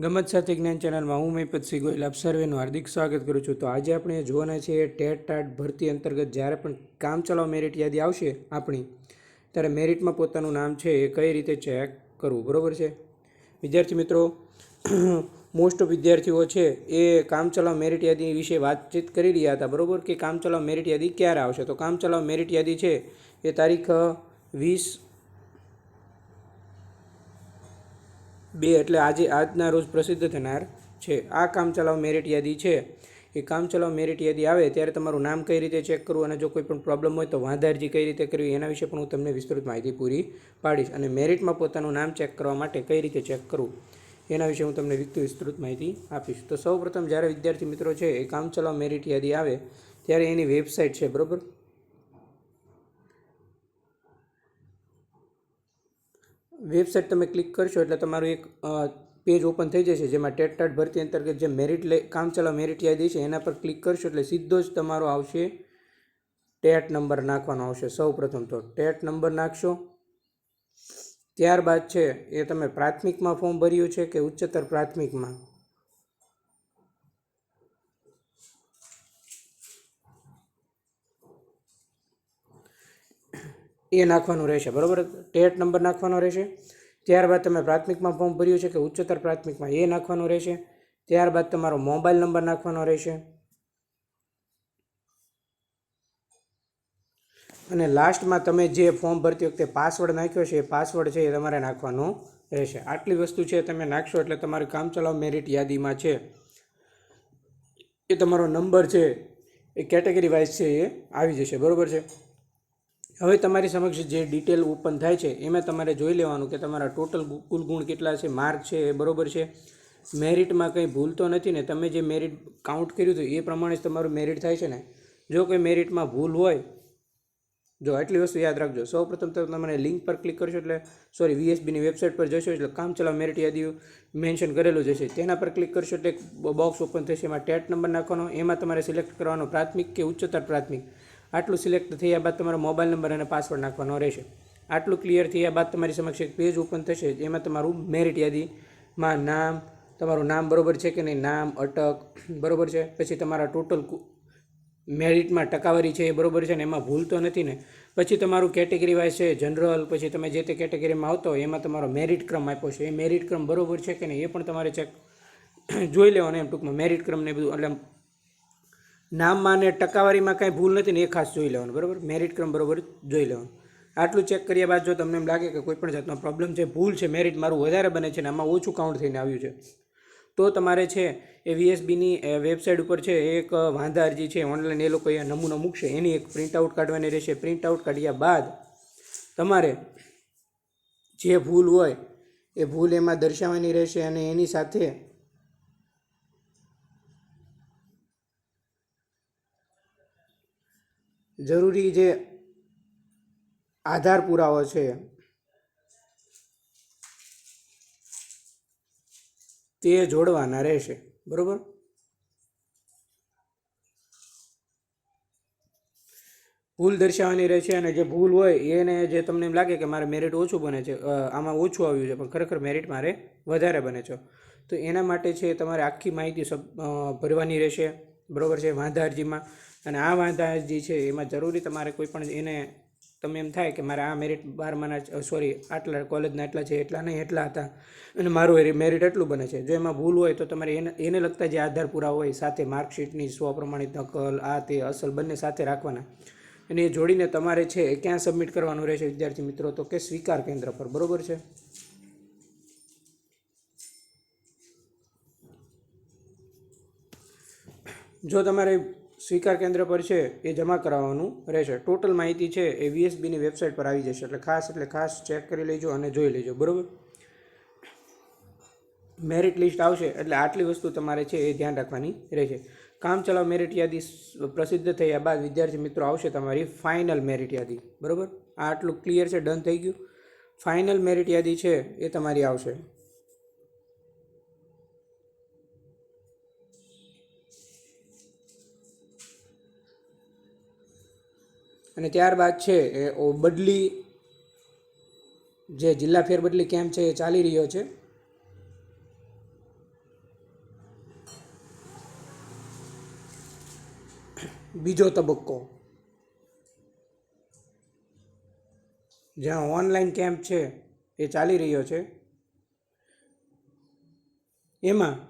ગમત સાથે જ્ઞાન ચેનલમાં હું મહિપતસિંહ ગોયલ આપ સર્વેનું હાર્દિક સ્વાગત કરું છું. તો આજે આપણે જોવાના છીએ ટેટ ટાટ ભરતી અંતર્ગત જ્યારે પણ કામચલાઉ મેરિટ યાદી આવશે આપણી, ત્યારે મેરિટમાં પોતાનું નામ છે એ કઈ રીતે ચેક કરવું, બરાબર છે? વિદ્યાર્થી મિત્રો મોસ્ટ ઓફ વિદ્યાર્થીઓ છે એ કામચલાઉ મેરિટ યાદી વિશે વાતચીત કરી રહ્યા હતા, બરાબર? કે કામચલાઉ મેરિટ યાદી ક્યારે આવશે? તો કામચલાઉ મેરિટ યાદી છે એ તારીખ વીસ બે, એટલે આજે, આજના રોજ પ્રસિદ્ધ થનાર છે. આ કામચલાઉ મેરિટ યાદી છે. એ કામચલાઉ મેરિટ યાદી આવે ત્યારે તમારું નામ કઈ રીતે ચેક કરવું અને જો કોઈ પણ પ્રોબ્લેમ હોય તો વાંધા અરજી કઈ રીતે કરવી એના વિશે પણ હું તમને વિસ્તૃત માહિતી પૂરી પાડીશ અને મેરિટમાં પોતાનું નામ ચેક કરવા માટે કઈ રીતે ચેક કરવું એના વિશે હું તમને વિસ્તૃત માહિતી આપીશ. તો સૌપ્રથમ જ્યારે વિદ્યાર્થી મિત્રો છે એ કામચલાઉ મેરિટ યાદી આવે ત્યારે એની વેબસાઇટ છે, બરાબર? વેબસાઇટ તમે ક્લિક કરશો એટલે તમારું એક પેજ ઓપન થઈ જશે, જેમાં ટેટ ટાટ ભરતી અંતર્ગત જે મેરિટ લે કામચલાઉ મેરિટ યાદી છે, એના પર ક્લિક કરશો એટલે સીધો જ તમારો આવશે. ટેટ નંબર નાખવાનો આવશે સૌ પ્રથમ તો. ટેટ નંબર નાખશો. ત્યારબાદ છે, એ તમે પ્રાથમિકમાં ફોર્મ ભર્યું છે કે ઉચ્ચતર પ્રાથમિકમાં? એ નાખવાનું રહેશે, બરાબર? ટેટ નંબર નાખવાનો રહેશે. ત્યારબાદ તમે પ્રાથમિકમાં ફોર્મ ભર્યું છે કે ઉચ્ચતર પ્રાથમિકમાં એ નાખવાનું રહેશે. ત્યારબાદ તમારો મોબાઈલ નંબર નાખવાનો રહેશે. અને લાસ્ટમાં તમે જે ફોર્મ ભરતી વખતે પાસવર્ડ નાખ્યો છે, એ પાસવર્ડ છે એ તમારે નાખવાનો રહેશે. આટલી વસ્તુ છે તમે નાખશો એટલે તમારું કામ ચલાવ મેરિટ યાદીમાં છે. એ તમારો નંબર છે, એ કેટેગરી વાઇઝ છે એ આવી જશે, બરાબર છે? હવે તમારી સમક્ષ જે ડિટેલ ઓપન થાય છે એમાં તમારે જોઈ લેવાનું કે તમારા ટોટલ કુલ ગુણ કેટલા છે માર્ક છે, એ બરાબર છે. મેરિટમાં કંઈ ભૂલ તો નથી ને, તમે જે મેરિટ કાઉન્ટ કર્યું હતું, એ પ્રમાણે જ તમારું મેરિટ થાય છે ને. જો કોઈ મેરિટમાં ભૂલ હોય, જો આટલી વસ્તુ યાદ રાખજો. સૌ પ્રથમ તો તમારે લિંક પર ક્લિક કરશો એટલે સોરી વીએસબીની વેબસાઇટ પર જશો એટલે કામ ચલાવ મેરિટ યાદી મેન્શન કરેલું જશે તેના પર ક્લિક કરશો એટલે બોક્સ ઓપન થશે, એમાં ટેટ નંબર નાખવાનો, એમાં તમારે સિલેક્ટ કરવાનો પ્રાથમિક કે ઉચ્ચતર પ્રાથમિક. આટલું સિલેક્ટ થયા બાદ તમારો મોબાઈલ નંબર અને પાસવર્ડ નાખવાનો રહેશે. આટલું ક્લિયર થયા બાદ તમારી સમક્ષ એક પેજ ઓપન થશે એમાં તમારું મેરિટ યાદીમાં નામ, તમારું નામ બરોબર છે કે નહીં, નામ, અટક, બરોબર છે? પછી તમારા ટોટલ મેરિટમાં ટકાવારી છે એ બરોબર છે ને એમાં ભૂલ તો નથી ને? પછી તમારું કેટેગરી વાઇઝ છે જનરલ પછી તમે જે તે કેટેગરીમાં આવતો હોય એમાં તમારો મેરિટ ક્રમ આપ્યો છે. એ મેરિટ ક્રમ બરોબર છે કે નહીં એ પણ તમારે ચેક જોઈ લેવાનો એમ ટૂંકમાં. મેરિટ ક્રમને બધું, એટલે નામમાં અને ટકાવારીમાં કાંઈ ભૂલ નથી ને એ ખાસ જોઈ લેવાનું, બરાબર? મેરિટ ક્રમ બરાબર જોઈ લેવાનું. આટલું ચેક કર્યા બાદ જો તમને એમ લાગે કે કોઈ પણ જાતનો પ્રોબ્લેમ છે, ભૂલ છે મેરિટ મારું વધારે બને છે ને આમાં ઓછું કાઉન્ટ થઈને આવ્યું છે, તો તમારે છે એ વીએસબીની વેબસાઇટ ઉપર છે એક વાંધા અરજી છે ઓનલાઈન એ લોકો એ નમૂનો મૂકશે, એની એક પ્રિન્ટ આઉટ કાઢવાની રહેશે. પ્રિન્ટ આઉટ કાઢ્યા બાદ તમારે જે ભૂલ હોય એ ભૂલ એમાં દર્શાવવાની રહેશે અને એની સાથે જરૂરી જે આધાર પુરાવો છે, તે જોડવાના રહેશે. બરાબર? ભૂલ દર્શાવવાની રહેશે અને જે ભૂલ હોય એને જે તમને એમ લાગે કે મારે મેરિટ ઓછું બને છે આમાં ઓછું આવ્યું છે, પણ ખરેખર મેરિટ મારે વધારે બને છે. તો એના માટે છે તમારે આખી માહિતી સબ ભરવાની રહેશે. બરાબર છે? વાંધા અરજીમાં અને આ વાંધા જે છે, એમાં જરૂરી તમારે કોઈ પણ એને, તમે એમ થાય કે મારે આ મેરિટ બારમાના સોરી આટલા કોલેજના એટલા છે, એટલા નહીં, એટલા હતા. અને મારું મેરિટ એટલું બને છે. જો એમાં ભૂલ હોય તો તમારે એને એને લગતા જે આધાર પૂરા હોય, સાથે માર્કશીટની સ્વપ્રમાણિત નકલ, આ તે, અસલ બંને સાથે રાખવાના. અને એ જોડીને તમારે છે ક્યાં સબમિટ કરવાનું રહેશે? વિદ્યાર્થી મિત્રો, તો કે સ્વીકાર કેન્દ્ર પર. બરાબર છે? જો તમારે સ્વીકાર કેન્દ્ર પર છે એ જમા કરાવવાનું રહેશે. ટોટલ માહિતી છે એ વીએસબીની વેબસાઇટ પર આવી જશે. એટલે ખાસ એટલે ખાસ ચેક કરી લેજો અને જોઈ લેજો. બરાબર? મેરિટ લિસ્ટ આવશે એટલે આટલી વસ્તુ તમારે છે એ ધ્યાન રાખવાની રહેશે. કામચલાઉ મેરિટ યાદી પ્રસિદ્ધ થયા બાદ વિદ્યાર્થી મિત્રો આવશે તમારી ફાઇનલ મેરિટ યાદી. બરાબર? આટલું ક્લિયર છે ડન થઈ ગયું. ફાઇનલ મેરિટ યાદી છે એ તમારી આવશે. અને ત્યારબાદ છે એ બદલી જે જિલ્લા ફેરબદલી કેમ્પ છે એ ચાલી રહ્યો છે. બીજો તબક્કો. જ્યાં ઓનલાઈન કેમ્પ છે એ ચાલી રહ્યો છે. એમાં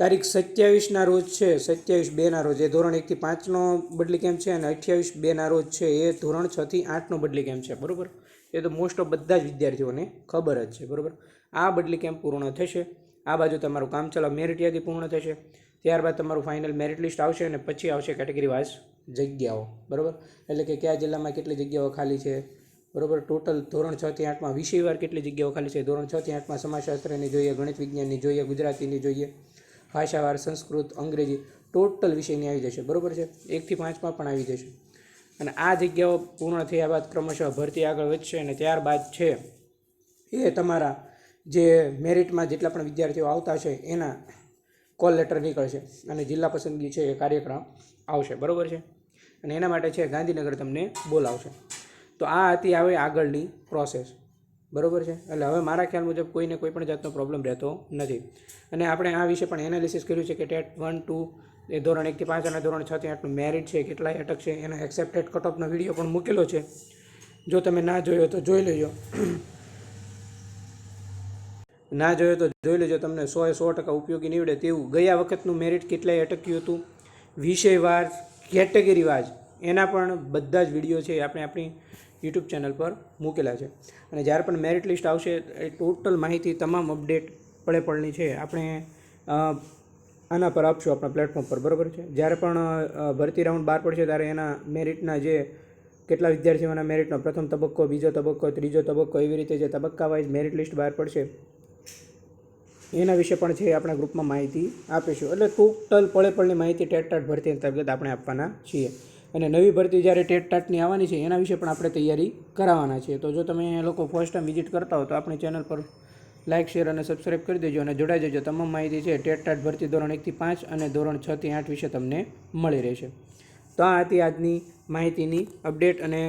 તારીખ સત્યાવીસના રોજ છે, સત્યાવીસ બેના રોજ. એ ધોરણ એકથી પાંચનો બદલી કેમ્પ છે અને અઠ્યાવીસ બેના રોજ છે, એ ધોરણ છથી આઠનો બદલી કેમ્પ છે, બરાબર? એ તો મોસ્ટ ઓફ બધા જ વિદ્યાર્થીઓને ખબર જ છે, બરાબર? આ બદલી કેમ્પ પૂર્ણ થશે? આ બાજુ તમારું કામ ચલાવ મેરિટ યાદી પૂર્ણ થશે. ત્યારબાદ તમારું ફાઇનલ મેરિટ લિસ્ટ આવશે અને પછી આવશે કેટેગરી વાઇઝ જગ્યાઓ, બરાબર? એટલે કે કયા જિલ્લામાં કેટલી જગ્યાઓ ખાલી છે, બરાબર? ટોટલ ધોરણ છ આઠમાં વિષયવાર કેટલી જગ્યાઓ ખાલી છે? ધોરણ છ થી આઠમાં સમાજશાસ્ત્રની જોઈએ, ગણિત વિજ્ઞાનની જોઈએ, ગુજરાતીની જોઈએ. ભાષાવાર સંસ્કૃત, અંગ્રેજી ટોટલ વિષયની આવી જશે. બરાબર છે? એકથી પાંચમાં પણ આવી જશે. અને આ જગ્યાઓ પૂર્ણ થયા બાદ ક્રમશઃ ભરતી આગળ વધશે અને ત્યારબાદ છે એ તમારા જે મેરિટમાં જેટલા પણ વિદ્યાર્થીઓ આવતા છે, એના કોલ લેટર નીકળશે અને જિલ્લા પસંદગી છે એ કાર્યક્રમ આવશે. બરાબર છે? અને એના માટે છે ગાંધીનગર તમને બોલાવશે. તો આ હતી હવે આગળની પ્રોસેસ. બરાબર છે? એટલે હવે મારા ખ્યાલ મુજબ કોઈને કોઈ પણ જાતનો પ્રોબ્લેમ રહેતો નથી. અને આપણે આ વિશે પણ એનાલિસિસ કર્યું છે કે ટેટ વન, ટુ, એ ધોરણ એકથી પાંચ અને ધોરણ છથી આઠનું મેરિટ છે કેટલાય અટક છે, એનો એક્સેપ્ટેડ કટઓફનો વીડિયો પણ મૂકેલો છે. જો તમે ના જોયો તો જોઈ લેજો. ના જોયો તો જોઈ લેજો, તમને સો એ સો ટકા ઉપયોગી નીવડે તેવું. ગયા વખતનું મેરિટ કેટલાય અટક્યું હતું? વિષયવાર કેટેગરી વાઇઝ એના પણ બધા જ વીડિયો છે આપણે આપણી યુટ્યુબ ચેનલ પર મૂકેલા છે. અને જ્યારે પણ મેરિટ લિસ્ટ આવશે, એ ટોટલ માહિતી, તમામ અપડેટ પડે પડની છે, આપણે આના પર આપશું આપણા પ્લેટફોર્મ પર, બરાબર છે? જ્યારે પણ ભરતી રાઉન્ડ બહાર પડશે, ત્યારે એના મેરિટના જે કેટલા વિદ્યાર્થીઓના મેરિટનો પ્રથમ તબક્કો, બીજો તબક્કો, ત્રીજો તબક્કો, એવી રીતે જે તબક્કા વાઇઝ મેરિટ લિસ્ટ બહાર પડશે, એના વિશે પણ છે આપણા ગ્રુપમાં માહિતી આપીશું. એટલે ટોટલ પળે પળની માહિતી ટેટ ટાટ ભરતી અંતર્ગત આપણે આપવાના છીએ. અને નવી ભરતી જ્યારે ટેટ ટાટની આવવાની છે, એના વિશે પણ આપણે તૈયારી કરાવવાના છીએ. તો જો તમે લોકો ફર્સ્ટ ટાઈમ વિઝિટ કરતા હો, તો આપણી ચેનલ પર લાઇક શેર અને સબસ્ક્રાઇબ કરી દેજો અને જોડાઈ જજો. તમામ માહિતી છે ટેટ ટાટ ભરતી ધોરણ એકથી પાંચ અને ધોરણ છથી આઠ વિશે તમને મળી રહેશે. તો આ હતી આજની માહિતીની અપડેટ અને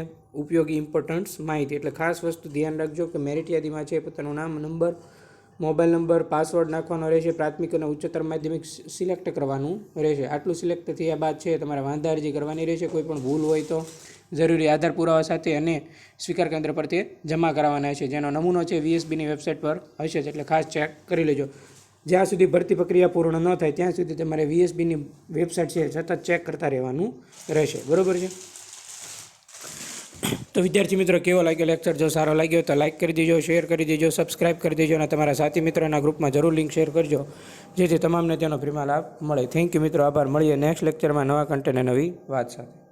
ઉપયોગી ઇમ્પોર્ટન્સ માહિતી. એટલે ખાસ વસ્તુ ધ્યાન રાખજો કે મેરિટ યાદીમાં છે પોતાનું નામ નંબર મોબાઈલ નંબર, પાસવર્ડ નાખવાનો રહેશે, પ્રાથમિક અને ઉચ્ચતર માધ્યમિક સિલેક્ટ કરવાનું રહેશે. આટલું સિલેક્ટ થયા બાદ છે, તમારે વાંધા અરજી કરવાની રહેશે, કોઈ પણ ભૂલ હોય તો. જરૂરી આધાર પુરાવા સાથે અને સ્વીકાર કેન્દ્ર પર તે જમા કરાવવાના છે. જેનો નમૂનો છે વીએસબીની વેબસાઇટ પર હશે એટલે ખાસ ચેક કરી લેજો. જ્યાં સુધી ભરતી પ્રક્રિયા પૂર્ણ ન થાય, ત્યાં સુધી તમારે વીએસબીની વેબસાઇટ છે સતત ચેક કરતા રહેવાનું રહેશે. બરાબર છે? તો વિદ્યાર્થી મિત્રો, કેવો લાગ્યો લેક્ચર જો સારો લાગ્યો તો લાઇક કરી દેજો શેર કરી દેજો સબસ્ક્રાઇબ કરી દેજો અને તમારા સાથી મિત્રોના ગ્રુપમાં જરૂર લિંક શેર કરજો. જેથી તમામને તેનો ફ્રીમાં લાભ મળે. થેન્ક યુ મિત્રો, આભાર. મળીએ નેક્સ્ટ લેક્ચરમાં નવા કન્ટેન્ટ નવી વાત સાથે.